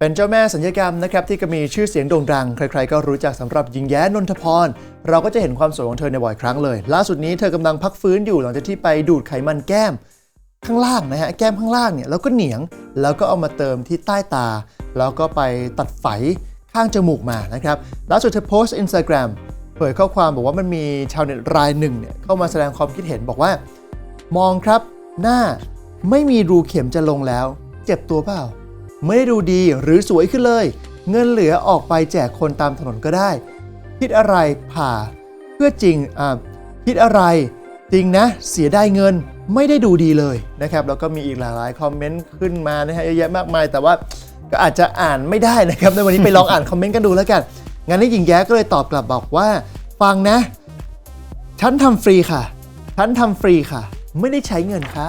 เป็นเจ้าแม่สัญญกรรมนะครับที่ก็มีชื่อเสียงโด่งดัง ใครๆก็รู้จักสำหรับหญิงแย้นนทพร เราก็จะเห็นความสวยของเธอในบ่อยครั้งเลย ล่าสุดนี้เธอกำลังพักฟื้นอยู่หลังจากที่ไปดูดไขมันแก้ม ข้างล่างนะฮะแก้มข้างล่างเนี่ยแล้วก็เหนียงแล้วก็เอามาเติมที่ใต้ตา แล้วก็ไปตัดไฝข้างจมูกมานะครับล่าสุดเธอโพสต์ Instagram เผยข้อความบอกว่ามันมีชาวเน็ตรายหนึ่งเนี่ยเข้ามาแสดงความคิดเห็นบอกว่า มองครับ หน้าไม่มีรูเข็มจะลงแล้ว เจ็บตัวเปล่า ไม่ได้ดูดีหรือสวยขึ้นเลย เงินเหลือออกไปแจกคนตามถนนก็ได้ คิดอะไรผ่าเพื่อจริงอ่าคิดอะไรจริงนะ เสียได้เงินไม่ได้ดูดีเลยนะครับแล้วก็มีอีกหลากหลายคอมเมนต์ขึ้นมานะฮะเยอะแยะมากมาย แต่ว่าก็อาจจะอ่านไม่ได้นะครับในวันนี้ไปลองอ่านคอมเมนต์กันดูแล้วกันงานนี้หญิงแย้ก็เลยตอบกลับบอกว่า ฟังนะ ฉันทำฟรีค่ะ ฉันทำฟรีค่ะ ไม่ได้ใช้เงินค่ะ